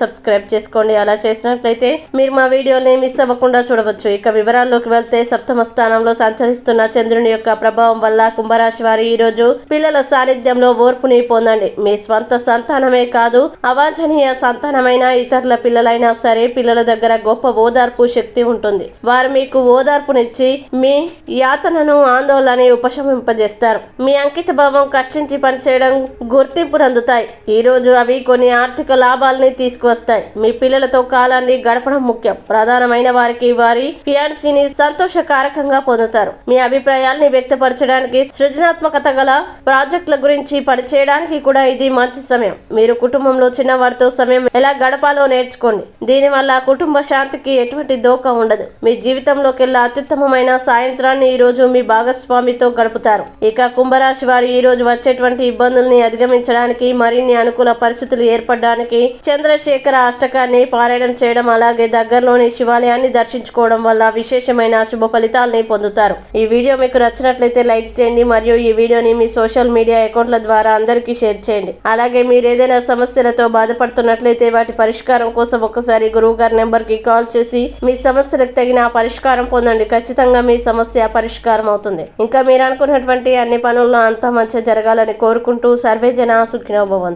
Subscribe చేసుకోండి. అలా చేసినట్లయితే మీరు మా వీడియోని మిస్ అవ్వకుండా చూడవచ్చు. ఇక వివరాల్లోకి వెళ్తే సప్తమ స్థానంలో సంచరిస్తున్న చంద్రుని యొక్క ప్రభావం వల్ల కుంభరాశి వారి ఈ రోజు పిల్లల సాన్నిధ్యంలో ఓర్పుని పొందండి. మీ స్వంత సంతానమే కాదు అవాంఛనీయ సంతానమైన ఇతరుల పిల్లలైనా సరే పిల్లల దగ్గర గొప్ప ఓదార్పు శక్తి ఉంటుంది. వారు మీకు ఓదార్పునిచ్చి మీ యాతనను ఆందోళనని ఉపశమింపజేస్తారు. మీ అంకిత భావం కష్టించి పనిచేయడం గుర్తింపునందుతాయి ఈ రోజు అవి కొన్ని ఆర్థిక లాభాలని వస్తాయి. మీ పిల్లలతో కాలాన్ని గడపడం ముఖ్యం. ప్రధానమైన వారికి వారి ఫియాన్సీని సంతోషకారకంగా పొందుతారు. మీ అభిప్రాయాల్ని వ్యక్తపరచడానికి సృజనాత్మకత గల ప్రాజెక్టుల గురించి పనిచేయడానికి కూడా ఇది మంచి సమయం. మీరు కుటుంబంలో చిన్నవారితో సమయం ఎలా గడపాలో నేర్చుకోండి. దీనివల్ల కుటుంబ శాంతికి ఎటువంటి దోఖం ఉండదు. మీ జీవితంలోకెల్లా అత్యుత్తమమైన సాయంత్రాన్ని ఈ రోజు మీ భాగస్వామితో గడుపుతారు. ఇక కుంభరాశి వారు ఈ రోజు వచ్చేటువంటి ఇబ్బందుల్ని అధిగమించడానికి మరిన్ని అనుకూల పరిస్థితులు ఏర్పడడానికి చంద్రశేఖర్ అష్టకాన్ని పారాయణం చేయడం అలాగే దగ్గరలోని శివాలయాన్ని దర్శించుకోవడం వల్ల విశేషమైన శుభ ఫలితాలని పొందుతారు. ఈ వీడియో మీకు నచ్చినట్లయితే లైక్ చేయండి మరియు ఈ వీడియోని మీ సోషల్ మీడియా అకౌంట్ల ద్వారా అందరికీ షేర్ చేయండి. అలాగే మీరు ఏదైనా సమస్యలతో బాధపడుతున్నట్లయితే వాటి పరిష్కారం కోసం ఒకసారి గురువు గారి నెంబర్కి కాల్ చేసి మీ సమస్యలకు తగిన పరిష్కారం పొందండి. ఖచ్చితంగా మీ సమస్య పరిష్కారం అవుతుంది. ఇంకా మీరు అనుకున్నటువంటి అన్ని పనుల్లో అంతా మంచి జరగాలని కోరుకుంటూ సర్వే జన సుఖినోభవంతు